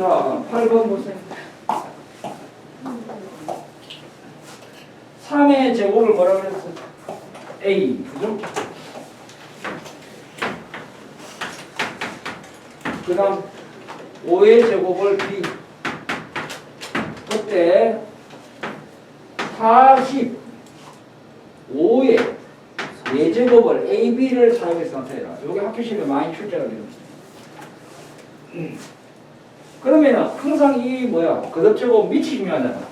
자, 8번 보세요. 3의 제곱을 뭐라 그랬어? A. 그죠? 그 다음 5의 제곱을 B. 그때 45의 4제곱을 A, B를 사용해서 나타내라. 요게 학교 시험에 많이 출제가 됩니다. 음. 그러면은 항상 이 뭐야 거듭제곱 밑이 중요하잖아.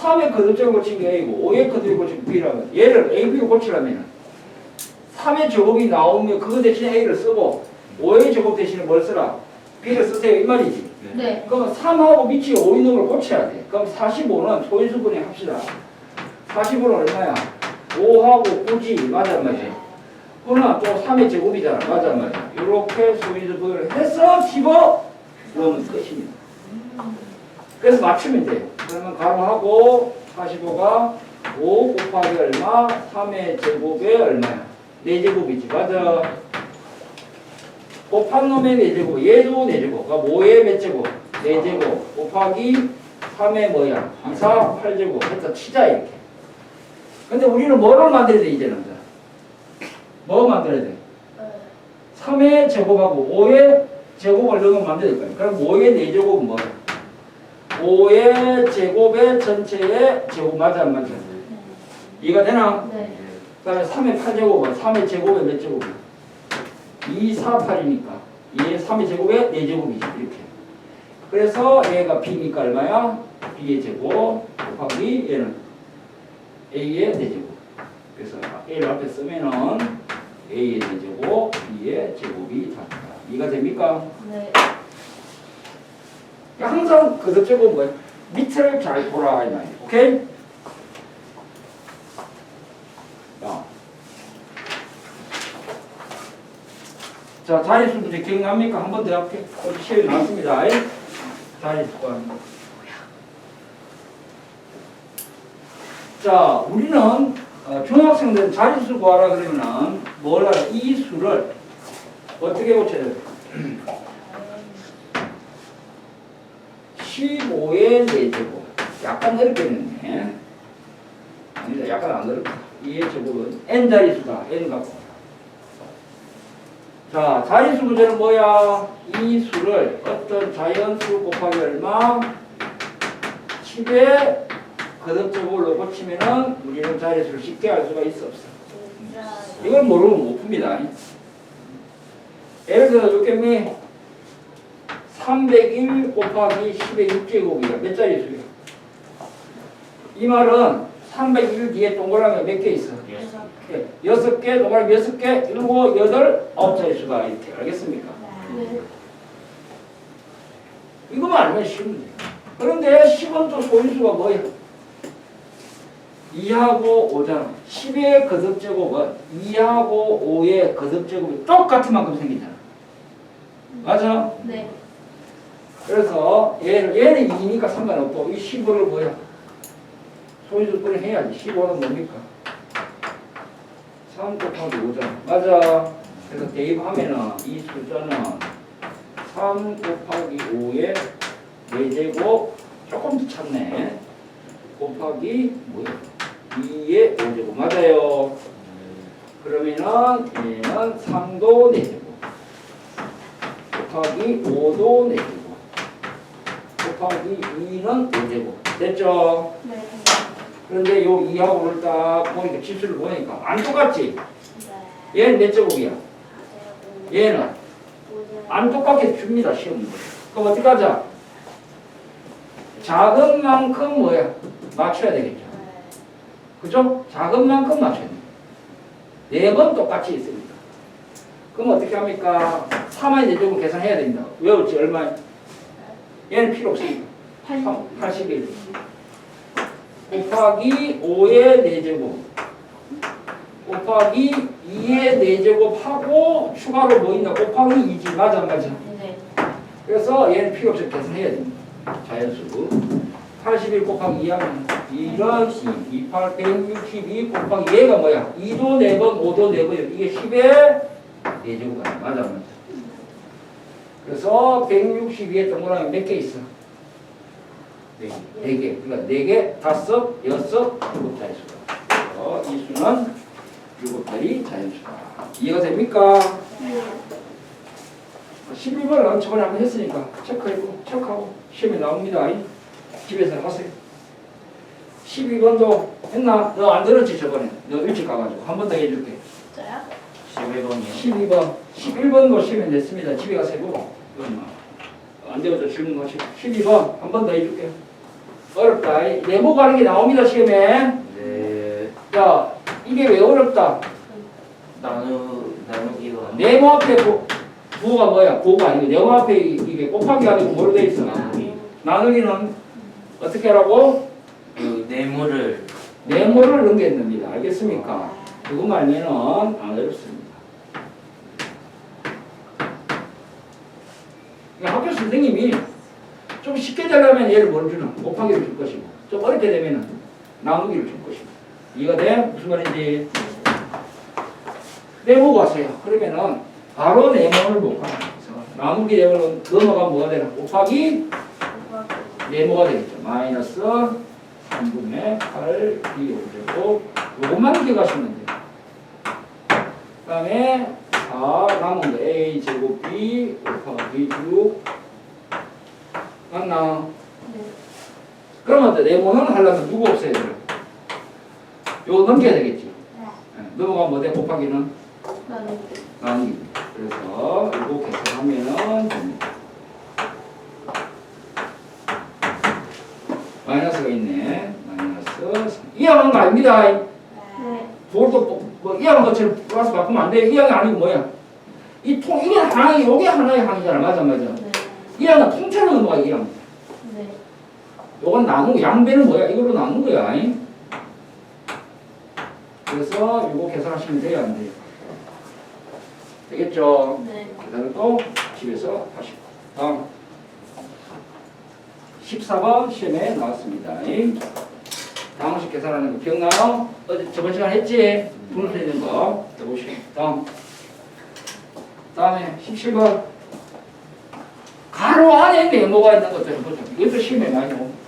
3의 거듭제곱을 친게 A고 5의 거듭제곱을 친 B라면 얘를 A, B로 고치려면은 3의 제곱이 나오면 그거 대신에 A를 쓰고 5의 제곱 대신에 뭘 쓰라? B를 쓰세요 이 말이지. 네. 그럼 3하고 밑이 5 있는 걸 고쳐야 돼. 그럼 45는 소인수분해 합시다. 45는 얼마야? 5하고 9지 맞아 안 맞지? 그러나 또 3의 제곱이잖아 맞아 안 맞아? 이렇게 소인수분해를 해서 집어 넣으면 끝입니다. 그래서 맞추면 돼요. 그러면 가로하고 45가 5 곱하기 얼마? 3의 제곱에 얼마야? 4제곱이지 맞아. 곱한 놈의 4제곱 얘도 4제곱 그러니까 5의 몇 제곱? 4제곱 곱하기 3의 뭐야? 2, 4, 8제곱 해서 치자 이렇게 근데 우리는 뭐를 만들어야 돼 이제는 뭐 만들어야 돼? 3의 제곱하고 5의 제곱을 넣으면 만들어야 될 거야 그럼 5의 4제곱은 뭐야? 5의 제곱의 전체의 제곱 맞아 안 맞아? 이해가 되나? 네. 그 다음에 3의 8제곱은 3의 제곱에 몇 제곱이야? 2, 4, 8이니까 얘 3의 제곱에 4제곱이지 이렇게 그래서 얘가 B니까 얼마야? B의 제곱 곱하기 얘는 A의 4제곱 그래서 A를 앞에 쓰면은 A의 4제곱 B의 제곱이 답니다 이해가 됩니까? 네. 항상 거듭제곱 뭐야? 밑을 잘 보라 이 말이야 오케이? 자. 자, 자리수 문제 기억납니까? 한 번 더 할게. 시험에 나왔습니다. 구하는 거. 자, 우리는 어, 중학생들은 자리수 구하라 그러면은 뭘 알아? 이 수를 어떻게 고쳐야 돼? 15의 4제곱. 약간 어렵게 했네. 아니다, 약간 안 어렵다. 2의 제곱은 n 자리 수다. n 갖고. 자, 자리수 문제는 뭐야? 이 수를 어떤 자연수 곱하기 얼마? 10에 거듭제곱을 고치면은 우리는 자리수를 쉽게 알 수가 있어 없어. 이걸 모르면 못 풉니다. 예를 들어 요게 301 곱하기 10의 6제곱이야. 몇 자리수야? 이 말은 301 뒤에 동그라미 몇 개 있어? 예, 여섯 개, 동그라미 여섯 개, 일곱, 여덟, 아홉 자릿수가 이렇게 알겠습니까? 네. 이거만 알면 쉬운 문제. 그런데 10은 또 소인수가 뭐야? 2하고 5잖아. 10의 거듭제곱은 2하고 5의 거듭제곱이 똑같은 만큼 생기잖아. 맞아? 네. 그래서 얘는, 얘는 2니까 상관없고 이 15를 뭐야? 소인수분을 해야지. 15는 뭡니까? 3 곱하기 5잖아. 맞아. 그래서 대입하면은 이 숫자는 3 곱하기 5의 4제곱 조금 더 찼네. 곱하기 뭐야? 2의 5제곱 맞아요. 그러면은 얘는 3도 4제곱 곱하기 5도 4제곱 곱하기 2는 5제곱 됐죠? 네. 그런데 요 2하고를 딱 보니까 지수를 보니까 안 똑같지? 네. 얘는 몇 제곱이야? 얘는 안 똑같게 줍니다 시험 문제. 그럼 어떻게 하자? 작은 만큼 뭐야? 맞춰야 되겠죠. 그죠? 작은 만큼 맞춰야 돼. 네 번 똑같이 있으니까. 그럼 어떻게 합니까? 3의 4제곱 계산해야 됩니다. 외웠지? 얼마? 얘는 필요 없으니까. 81. 곱하기 5의 4제곱. 곱하기 2의 4제곱 하고 추가로 뭐 있나? 곱하기 2지. 맞아, 안 맞아. 네. 그래서 얘는 필요 없이 계산해야 됩니다. 자연수. 81 곱하기 2 하면 1은 2, 2, 8, 162 곱하기 얘가 뭐야? 2도 4번, 5도 4번, 이게 10의 4제곱 아니야. 맞아, 안 맞아. 그래서 162에 동그라미 몇 개 있어? 네. 네 개. 그러니까 네 개, 다섯, 여섯, 일곱 자연수다. 이 수는 일곱 자리 자연수다. 이해가 됩니까? 12번은 저번에 한번 했으니까 체크해고 체크하고 시험에 나옵니다. 집에서 하세요. 12번도 했나? 너 안 들었지 저번에? 너 일찍 가가지고 한 번 더 해줄게. 저요? 11번이요. 12번, 11번도 시험에 냈습니다. 집에 가서 해보고. 이건 뭐, 안 되어도 질문 하시고. 12번 한 번 더 해줄게. 어렵다. 이 네모 가는 게 나옵니다 시험에. 네. 자, 이게 왜 어렵다? 나누 나누기가 네모 앞에 부, 부호가 뭐야? 부호가 아니고 네모 앞에 이- 이게 곱하기 아니고 뭐로 돼 있어? 나누기. 나누기는 어떻게 하라고? 그 네모를 네모를 넘겼습니다. 알겠습니까? 그것만 알면은 안 어렵습니다. 학교 선생님이 좀 쉽게 되려면 얘를 뭘 주나? 곱하기를 줄 것이고 좀 어렵게 되면은 나누기를 줄 것이고 이해가 돼? 무슨 말인지 네모가 왔어요. 그러면은 바로 네모를 못 거죠. 나누기 네모는 넘어가면 뭐가 되나? 곱하기 네모가 되겠죠. 마이너스 3분의 8 비올제곱 요것만 기억하시면 돼요. 그 다음에 4 남은 거 a 제곱 b 곱하기 6 맞나? 네. 그러면 이제 네모는 하려면 누구 없애야 돼요? 요거 넘겨야 되겠지. 네, 넘어가면 뭐 돼? 곱하기는 나는 나누기. 그래서 이거 계산하면 됩니다. 마이너스가 있네. 마이너스 3. 이항한 거 아닙니다. 네. 그것도 뭐, 뭐 이항한 것처럼 플러스 바꾸면 안 돼. 이항이 아니고 뭐야? 이 통, 이게 하나이, 요게 하나의 항이잖아. 맞아, 맞아. 네. 이항은 통째로 거야, 이항. 네. 요건 나누고, 양배는 뭐야? 이걸로 나눈 거야. 잉? 그래서 요거 계산하시면 돼요, 안 돼요? 되겠죠? 네. 계산을 또 집에서 하시고. 다음. 14번 시험에 나왔습니다. 잉? 다음식 계산하는 거 기억나요? 어제 저번 시간 했지? 분을 세는 거. 해보시고. 다음. 다음에 17번. 가로 안에 네모가 있는 것들 보죠. 이것도 시험에 많이 나옵니다.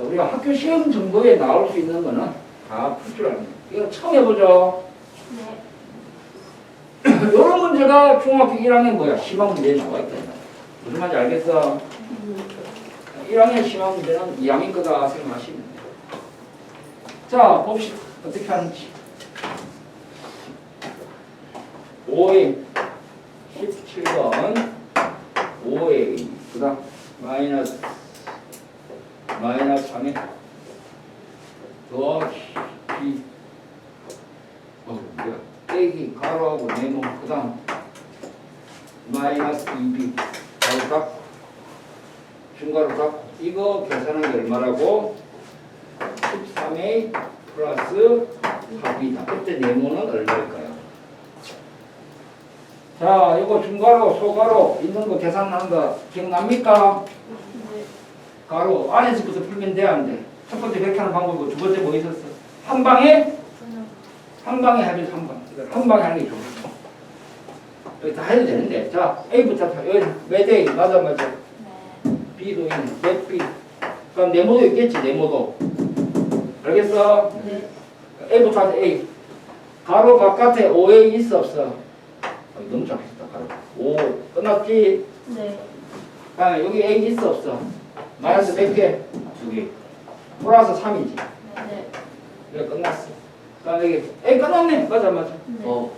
우리가 학교 시험 정도에 나올 수 있는 거는 다 풀 줄 압니다. 이거 처음 해보죠. 네. 이런 문제가 중학교 1학년 뭐야? 심화 문제에 나와 있다. 무슨 말인지 알겠어? 1학년 심화 문제는 2학년 거다 생각하시면 돼요. 자, 봅시다. 어떻게 하는지. 5에 17번 5에 그 다음 마이너스 마이너스 3에 더하기 어, 뭐야 빼기 가로하고 네모 그 다음 마이너스 2B 가로 닫고 중괄호 닫고 이거 계산한 게 얼마라고? 13A 플러스 4B다 그때 네모는 얼마일까요? 자 이거 중괄호 소괄호 있는 거 계산하는 거 기억납니까? 네. 가로 안에서부터 풀면 돼 안 돼? 첫 번째 그렇게 하는 방법이고 두 번째 뭐 있었어? 한 방에 한 방에 하면 한 방. 그러니까 한 방에 하는 게 좋아. 여기 다 해도 되는데. 자, A부터 다. 여기 몇 A? 맞아, 맞아. 네. B도 있네. 몇 B? 그럼 네모도 있겠지, 네모도. 알겠어? 네. A부터 A. 가로 바깥에 5A 있어, 없어? 어, 너무 작겠다, 가로. 5. 끝났지? 네. 아, 여기 A 있어, 없어? 마이너스 몇 개? 두 개. 플러스 3이지. 네. 이거 끝났어. 그 다음에 여기 A 끝났네. 맞아, 맞아. 네. 어.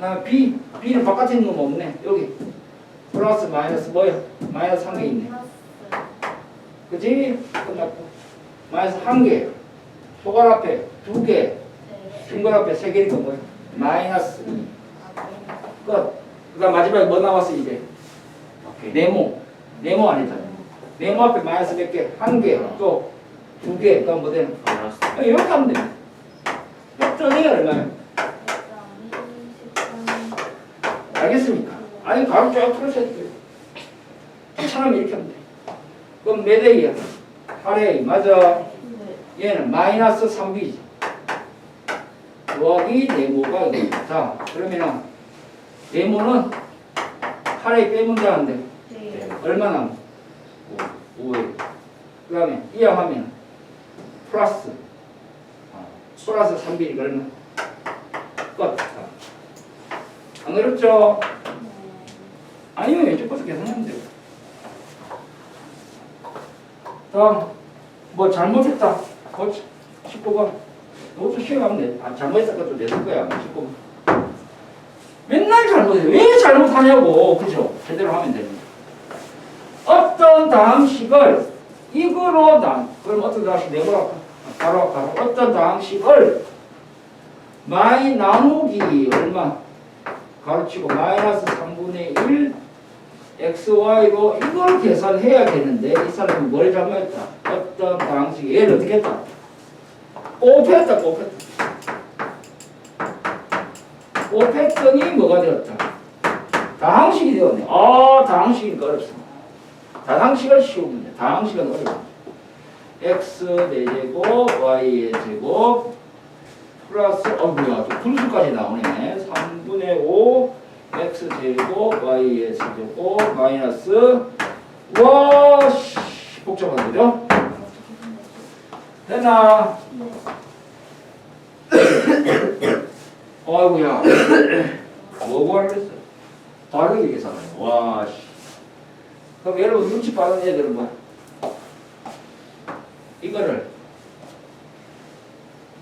나 B, B는 바깥에 있는 거 없네. 여기 플러스 마이너스 뭐야? 마이너스 한개 있네. 그지? 끝났고 마이너스 한 개. 소괄 앞에 두 개. 네. 중괄 앞에 세 개니까 뭐야? 마이너스 2. 끝. 그 다음 마지막에 뭐 나왔어 이제? 오케이. 네모. 네모 아니잖아. 네모 앞에 마이너스 몇 개? 한 개. 또 두 개. 그 다음 뭐 되는? 플러스. 아, 이렇게 하면 돼. 협정이 얼마야? 알겠습니까? 아니 가로 쫙 풀으셔도 돼요. 귀찮으면 이렇게 하면 돼. 그럼 몇 A야? 8A 맞아. 네. 얘는 마이너스 3B지. 더하기 네모가 이거. 자 그러면은 네모는 8에 빼면 되는데 네. 얼마 남? 5. 5에. 그 다음에 이항하면 플러스 아, 플러스 3비니까 얼마? 끝. 안 어렵죠? 아니면 왼쪽부터 계산하면 돼요. 다음 뭐 잘못했다. 고치. 19번. 이것도 시험하면 돼. 아, 잘못했다 것도 내줄 거야. 19번. 맨날 잘못해. 왜 잘못하냐고. 그죠? 제대로 하면 됩니다. 어떤 다항식을 이거로 난 그럼 어떤 다항식 내보라 바로 바로 어떤 다항식을 마이 나누기 얼마 가르치고 마이너스 3분의 1 xy로 이걸 계산해야 되는데 이 사람은 뭘 잘못했다 어떤 다항식 얘를 어떻게 했다 곱했다 곱했다 곱했더니 뭐가 되었다 다항식이 되었네 아 다항식이니까 어렵습니다 다항식은 쉬운 문제. 다항식은 어려워. x 4제곱, y의 제곱, 플러스, 어, 뭐야, 또 분수까지 나오네. 3분의 5, x 제곱, y의 제곱, 마이너스, 와, 씨, 복잡한 거죠? 됐나? 아이고야. 뭐 구하려 했어? 바르게 계산해. 와, 씨. 그럼 여러분 눈치 빠른 애들은 뭐 이거를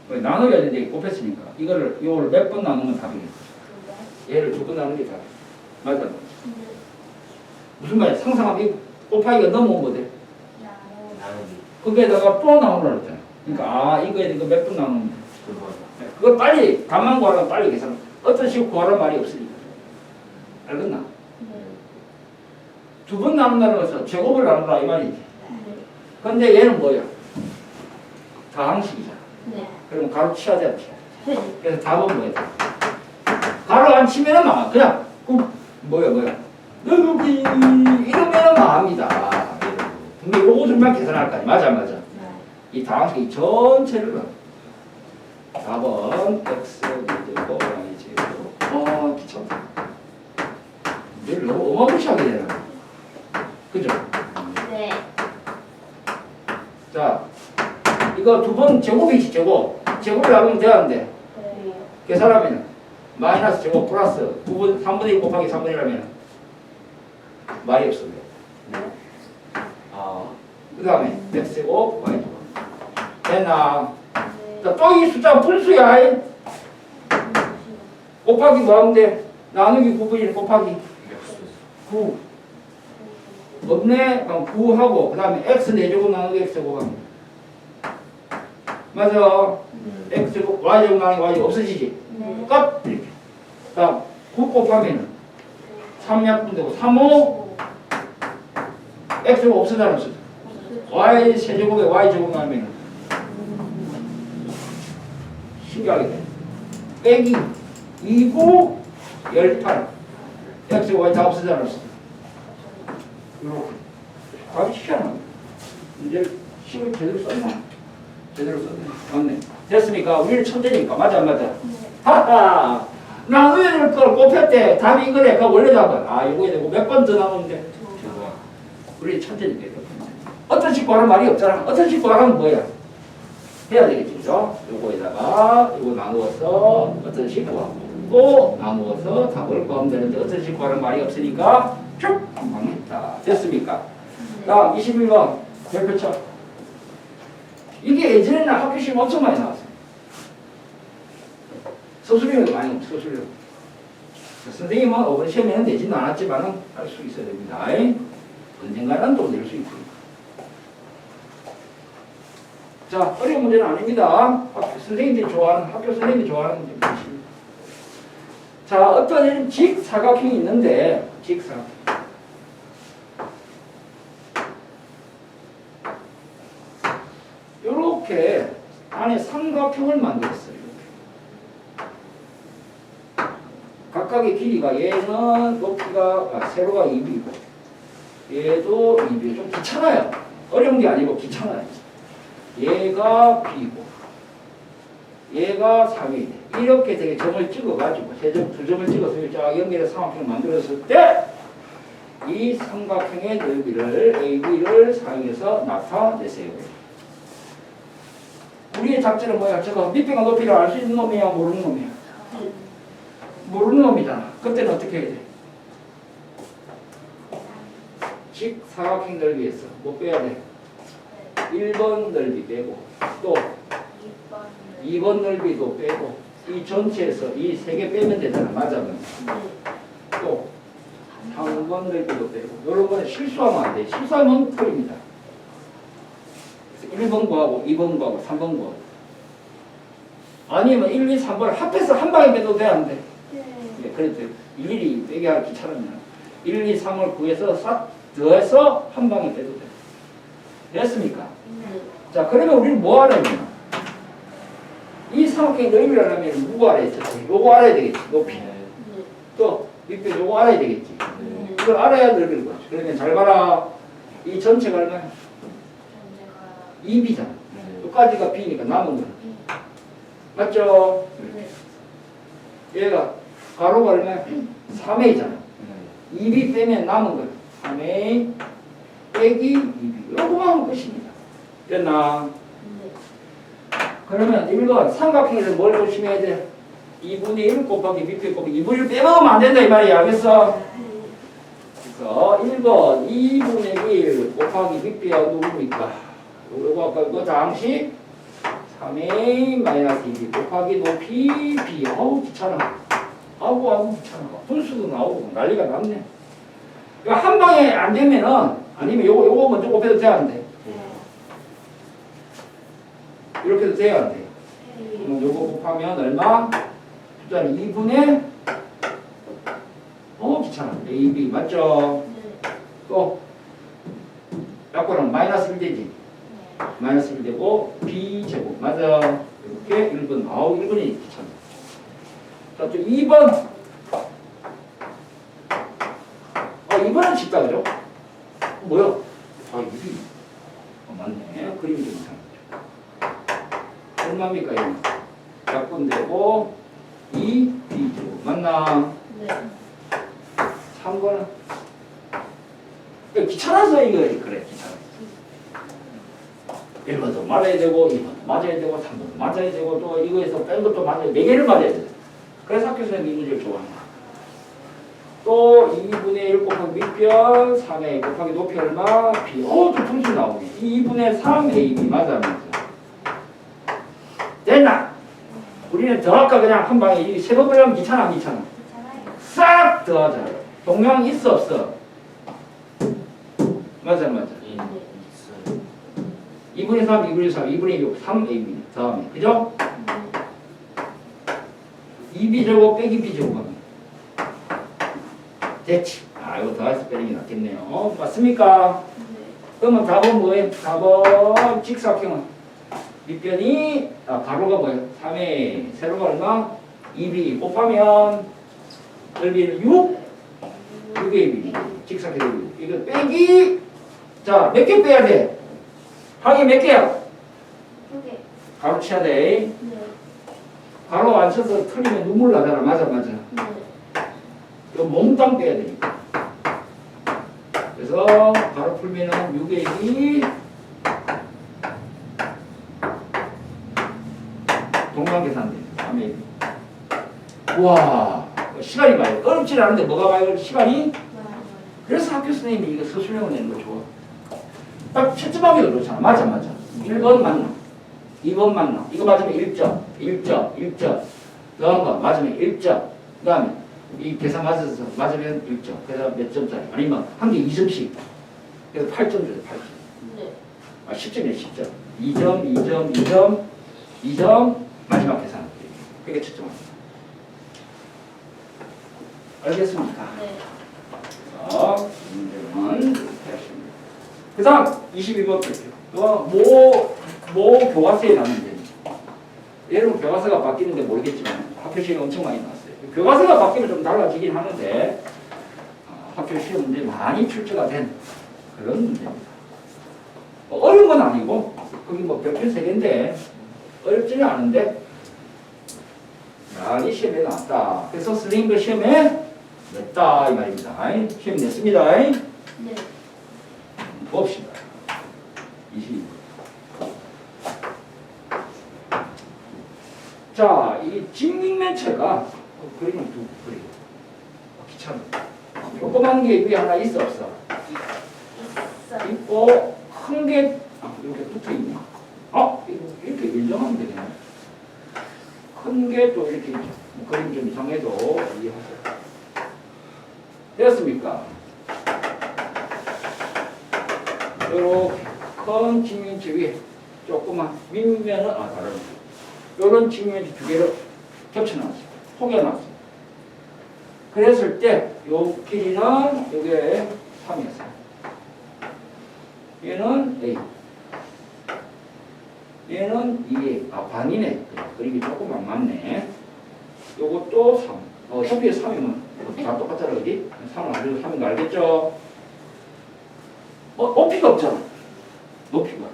뭐 나눠야 되는데 곱했으니까 이거를 이걸 몇 번 나누면 답이겠어 얘를 두번 나누는 게 답이야 맞아. 무슨 말이야? 상상하면 이 곱하기가 넘어온 거대 거기에다가 또 나누라 그랬잖아. 그러니까 아 이거에 이거 몇번 나누면 돼 두번 그걸 빨리 답만 구하라면 빨리 계산 어떤 식으로 구하란 말이 없으니까. 알겠나? 두 번 나눈다는 것은 제곱을 나누라 이 말이지. 근데 얘는 뭐야? 다항식이잖아. 그럼 가로 치야 돼, 안 치야 돼? 그래서 답은 뭐야? 가로 안 치면은 망. 그냥 그 뭐야 뭐야? 여기 이러면은 망합니다. 근데 요거 좀만 계산할 거 아니야? 맞아 맞아. 이 다항식 전체를 넣어. 답은 x 제곱 y 제곱. 아 귀찮다. 얘를 너무 어마무시하게 되나? 그죠? 자 이거 두 번 제곱이지 제곱. 제곱을 나누면 되는데 계산하면 마이너스 제곱 플러스 9분 3분의 2 곱하기 3분의 1하면 말이 없어요. 아그 다음에 x 제곱 y 제곱 됐나? 또이 숫자 분수야. 이. 곱하기 뭐 하면 돼? 나누기 9분의 1 곱하기 역수 9 없네? 그럼 9하고 그 다음에 x 4제곱 나누기 x 제곱하면 맞아 x 제곱 y 제곱 나누기 y 제곱 없어지지? 끝! 다음 9 곱하면 3 약분 되고 3, 5 x 제곱 없어잖아 없어져 y 세제곱에 y 제곱 나누면 신기하게 돼. 빼기 2고 18 x y 다 없어잖아 없어져 이렇게. 답이 쉽잖아 이제 식을 제대로 썼나? 제대로 썼네. 맞네. 됐으니까 우리는 천재니까 맞아 안 맞아? 하하 나눠야 될걸 곱했대 답이 이거래 그 원래 답은 아 이거에 되고 몇 번더 두번 우리 천재니까 이거. 어떤 식구 하는 말이 없잖아. 어떤 식구 하면 뭐야? 해야 되겠지 그죠? 요거에다가 요거 나누어서 어떤 식구하고 또 나누어서 답을 구하면 되는데 어떤 식구 하는 말이 없으니까 쭉 한방했다. 됐습니까? 다음 21번. 별표쳐 이게 예전에는 학교 시험 엄청 많이 나왔어요 서술형도 많이 서술형 선생님은 어번 시험에는 내지는 않았지만 할 수 있어야 됩니다. 언젠가는 또 낼 수 있습니다. 자 어려운 문제는 아닙니다. 선생님들이 좋아하는 학교 선생님들이 좋아하는 문제입니다 자 어떤 직사각형이 있는데 직사각형 이렇게 안에 삼각형을 만들었어요. 이렇게. 각각의 길이가 얘는 높이가 아, 세로가 2비고 얘도 2비 좀 귀찮아요. 어려운 게 아니고 귀찮아요. 얘가 B고 얘가 3이 이렇게 되게 점을 찍어가지고 세 점, 두 점을 찍어서 쫙 연결해서 삼각형을 만들었을 때 이 삼각형의 넓이를 AB를 사용해서 나타내세요. 우리의 작전은 뭐야? 저거 밑배가 높이를 알 수 있는 놈이야, 모르는 놈이야? 모르는 놈이잖아. 그때는 어떻게 해야 돼? 직 사각형 넓이에서 뭐 빼야 돼? 1번 넓이 빼고 또 2번 2번 넓이도 빼고 이 전체에서 이 세 개 빼면 되잖아. 맞아. 네. 또 3번 넓이도 빼고 이런 거는 실수하면 안 돼. 실수하면 틀립니다. 그래서 1번 구하고 2번 구하고 3번 구하고 아니면 1, 2, 3번을 합해서 한 방에 빼도 돼? 안 돼? 네. 예, 그래도 일일이 빼기 하기 귀찮으면 1, 2, 3을 구해서 싹 더해서 한 방에 빼도 돼. 됐습니까? 네. 자, 그러면 우리는 뭐 알아야 이 삼각형의 넓이를 알려면 누구 알아야 지 요거 알아야 되겠지, 높이. 네. 또 밑에 요거 알아야 되겠지. 네. 이걸 알아야 넓이를 거지. 그러면 잘 봐라. 이 전체가 얼마야? 전제가 2b잖아. 여기까지가 b니까 남은 거는. 이. 맞죠? 네. 얘가 가로가 얼마야? 3a잖아. 2b 빼면 남은 거야. 3a 빼기 2b. 요거만 하면 끝입니다. 됐나? 네. 그러면 1번 삼각형에서 뭘 조심해야 돼? 2분의 1 곱하기 밑에 곱하기 2분의 1 빼먹으면 안 된다 이 말이야. 알겠어? 그래서 1번 2분의 1 곱하기 밑에가 누구입니까? 요거 아까 이거 장식 3a 마이너스 2b 곱하기 높이 b 어우 귀찮아 아우 아우 귀찮아 분수도 나오고 난리가 났네. 이거 한 방에 안 되면은 아니면 요거 요거 먼저 곱해도 돼야 안 돼? 이렇게 해도 돼야 안 돼? 그럼 요거 곱하면 얼마? 숫자는 2분의 어 귀찮아. Ab 맞죠? 또 약분은 마이너스 1 되지? 마이너스 1 되고 b제곱 맞아? 이렇게 1번 아우 1번이 귀찮아 자또 2번 어 2번은 쉽다 그죠? 어, 뭐야? 아 2비 어 맞네 그림이 좀 이상하죠 얼마입니까 이거 약분되고 2 b제곱 맞나? 3번은 귀찮아서 이거 그래 귀찮아 1번도 맞아야 되고 2번도 맞아야 되고 3번도 맞아야 되고 또 이거에서 뺀 것도 맞아야 돼. 4개를 맞아야 돼. 그래서 학교 선생님이 이 문제를 좋아한다. 또 2분의 1 곱하기 밑변 3a 곱하기 높이 얼마? b 어, 또 분수 나오네. 2분의 3ab 맞아 맞아. 됐나? 우리는 더 아까 그냥 한 방에 이 세번 빼면 귀찮아 안 귀찮아? 싹 더하자. 동양 있어 없어? 맞아 맞아. 2분의 3, 2분의 3, 2분의 6, 3ab 다음에 그죠? 2b제곱 빼기 b제곱 하면 됐지. 아 이거 빼는 게 낫겠네요. 어, 맞습니까? 그러면 답은 뭐예요? 답은 직사각형은 밑변이 아 가로가 뭐예요? 3에 세로가 얼마? 2b 곱하면 넓이는 6 6ab 직사각형 이거 빼기 자 몇 개 빼야 돼? 항이 몇 개야? 가로 쳐야 돼. 안 쳐서 틀리면 눈물 나잖아. 맞아 맞아. 이거 몽땅 빼야 되니까. 그래서 가로 풀면은 6의 동방 계산돼. 다음에 와 시간이 많이 어렵지 않은데 뭐가 많이 시간이 그래서 학교 선생님이 이거 서술형을 내는 거 좋아. 딱 채점하기도 그렇잖아. 맞아, 맞아. 1번 맞나? 2번 맞나? 이거 맞으면 1점, 1점, 1점. 더한 거 맞으면 1점. 그 다음에 이 계산 맞아서 맞으면 1점. 그래서 몇 점짜리? 아니면 한 개 2점씩. 그래서 8점 줘요, 8점. 아, 10점이네, 10점. 2점, 2점, 2점, 2점, 마지막 계산. 그게 채점합니다. 알겠습니까? 자, 문제는 이렇게 하십니다. 그 다음 22번 볼게요. 뭐, 뭐 교과서에 나왔는데 여러분 교과서가 바뀌는데 모르겠지만 학교 시험이 엄청 많이 나왔어요. 교과서가 바뀌면 좀 달라지긴 하는데 어, 학교 시험 문제 많이 출제가 된 그런 문제입니다. 뭐 어려운 건 아니고 거기 뭐 별표 세 개인데 어렵지는 않은데 많이 시험에 나왔다. 그래서 슬링글 시험에 냈다 이 말입니다. 시험 냈습니다. 네. 봅시다. 22. 자, 이 직립면체가 어, 그림을 두 그림. 어, 귀찮아. 조그만 게 위에 하나 있어 없어? 있어요. 있고 큰게 아, 이렇게 붙어 있네. 아, 이거 이렇게 일정하면 되겠네. 큰 게 또 이렇게 있죠. 뭐 그림 좀 이상해도 이해하세요. 됐습니까? 요렇게 큰 직면체 위에 조그만 밑면은 아 다른 요런 직면체 두 개를 겹쳐놨어요. 포개놨어요. 그랬을 때 요 길이는 요게 3이었어요. 얘는 A. 얘는 2A. 아, 반이네. 그림이 조금 안 맞네. 요것도 3. 어, 어차피 3이면 다 똑같잖아, 그지? 3은 알고 3인 거 알겠죠? 어, 높이가 없잖아. 높이가.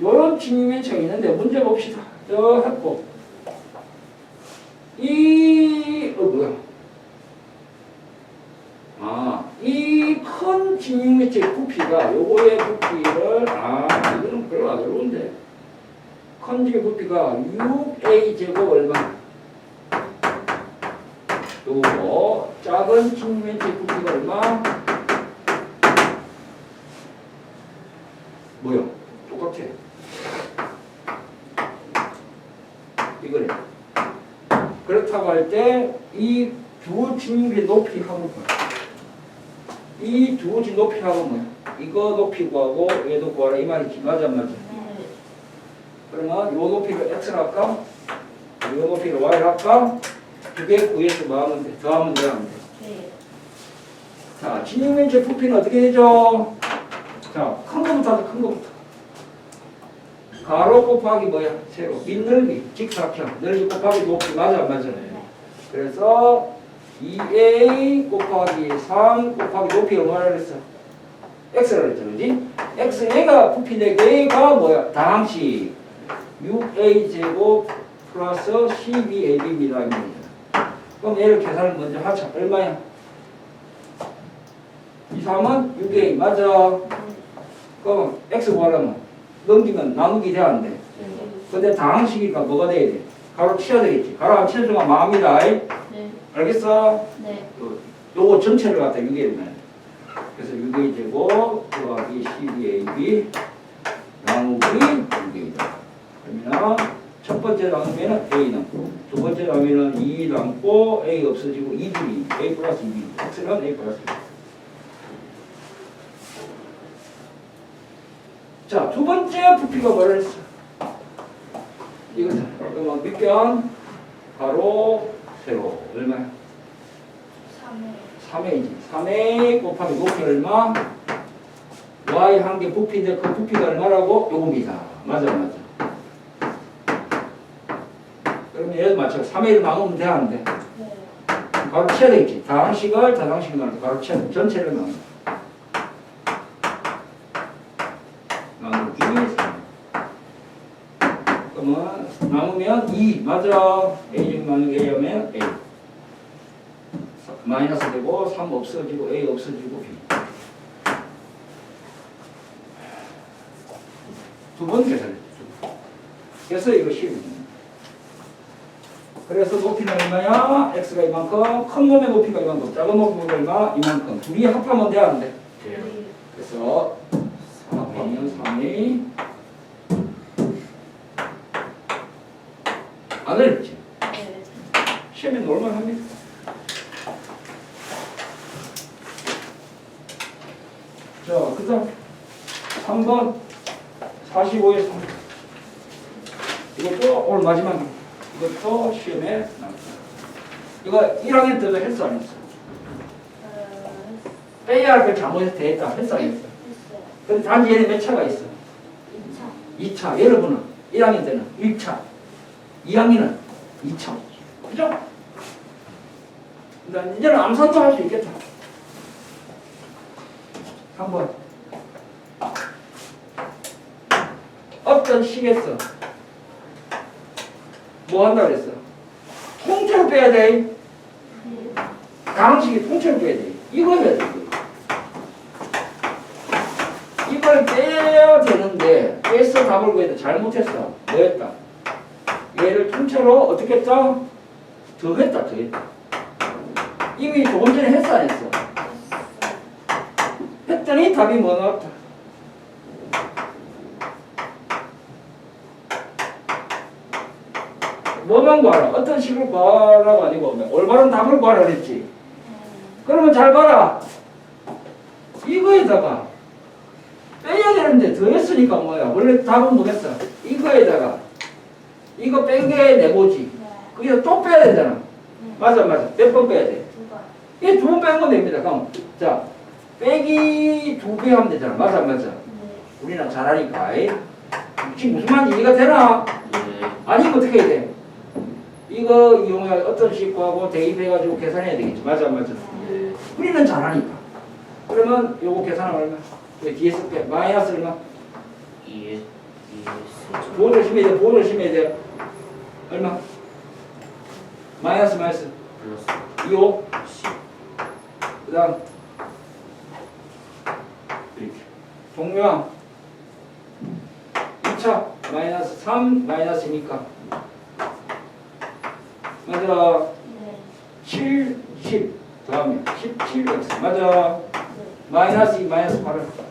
요런 직면체가 있는데 문제 봅시다. 저 했고. 이, 어, 뭐야? 아, 이큰 직육면체 부피가 요거의 부피를 아 이거는 별로 안 어려운데 큰 직육 부피가 6a 제곱 얼마? 요거 작은 직육면체 부피 16의 높이하고 이두 지 높이하고 뭐야? 이거 높이 구하고 얘도 구하라 이 말이지 맞아 맞아 그러면 요 높이를 x를 할까? 요 높이를 y를 할까? 두개 구해서 뭐하면 돼? 더하면 돼? 안 돼? 네. 자, 진육면체 부피는 어떻게 되죠? 자, 큰 것부터 하자, 큰 것부터. 가로 곱하기 뭐야? 세로. 밑 넓이, 직사각형. 넓이 곱하기 높이 맞아, 안 맞아? 네. 그래서 2a 곱하기 3 곱하기 높이 얼마나 그랬어? x라 그랬죠, 그지? x 얘가 부피인데 얘가 뭐야? 다항식 6a 제곱 플러스 12ab입니다. 그럼 얘를 계산을 먼저 하자. 얼마야? 이 3은 6a 맞아. 그럼 x 구하려면 넘기면 나누기 돼야 안 돼. 근데 다항식이니까 뭐가 돼야 돼? 가로 치야 되겠지. 가로 안 치는 순간 망합니다. 네. 알겠어? 네. 요- 요거 전체를 갖다 6A면 그래서 6A 제곱 더하기 12AB 나누기 6A다. 그러면 첫 번째 나누면 A 남고 두 번째 나누면 2 남고 A 없어지고 2B A 플러스 2B X는 A 플러스 2 자, 두 번째 부피가 뭐를 했어? 이거다. 그러면 가로 세로 얼마야? 3회. 3A지. 3A 곱하기 높이 얼마? Y 한 개 부피인데 그 부피가 얼마라고? 요겁니다. 맞아, 맞아. 그러면 얘도 맞춰. 3A를 나누면 돼, 안 돼? 네. 가로 쳐야 되겠지. 다항식을 나누고 가로 쳐야 돼. 전체를 나누 나누기 3. 그러면 나누면 2. 맞아. A 중 나누기 A 하면 A. 마이너스 되고 3 없어지고 A 없어지고 B. 두번 계산했죠. 그래서 이거 10입니다. 그래서 높이는 얼마야? x가 이만큼, 큰 놈의 높이가 이만큼, 작은 높이가 얼마? 이만큼. 둘이 합하면 돼, 안 돼? 네. 그래서 합하면 3이 안 어렵지? 네. 시험에 놀만 합니다. 자, 그 다음 3번 45에 3. 이것도 오늘 마지막 이것도 시험에 나왔다. 이거 1학년 때도 했어 안 했어? 어, 빼야 할걸 잘못해서 대했다 했어 안 했어? 근데 단지 얘는 몇 차가 있어? 2차. 2차. 여러분은 1학년 때는 1차. 2학년은 2차. 그죠? 그러니까 이제는 암산도 할 수 있겠다. 3번. 어떤 식에서 뭐 한다 그랬어? 통째로 빼야 돼. 네. 가능식이 통째로 빼야 돼. 이거 해야 돼. 이걸 빼야 되는데 빼서 답을 구했는데 잘못했어. 뭐 했다? 얘를 통째로 어떻게 했다? 더 했다, 더 했다. 이미 조금 전에 했어, 안 했어? 했더니 답이 뭐 나왔다? 뭐만 구하라? 어떤 식으로 구하라가 아니고 뭐 올바른 답을 구하라 그랬지. 그러면 잘 봐라. 이거에다가 빼야 되는데 더 했으니까 뭐야? 원래 답은 뭐겠어? 이거에다가 이거 뺀 게 내보지. 네. 그게 또 빼야 되잖아. 맞아, 맞아. 몇 번 빼야 돼? 이게 두번 빼면 됩니다. 그럼 자 빼기 두 배 하면 되잖아. 맞아, 맞아. 네. 우리는 잘하니까. 이. 지금 무슨 말인지 이해가 되나? 네. 아니면 어떻게 해야 돼? 이거 이용해 어떤 식구하고 대입해가지고 계산해야 되겠지. 맞아, 맞아. 네. 우리는 잘하니까. 그러면 요거 계산하면 얼마? 왜 뒤에 쓸게? 마이너스 얼마? ES ES 보호 조심해야 돼. 보호 조심해야 돼. 얼마? 마이너스 마이너스. 플러스 2호. 10 그 다음 이렇게. 동료야 2차 마이너스 3 마이너스니까 맞아 네. 7 10 다음에 17x 맞아 마이너스 2 마이너스 8은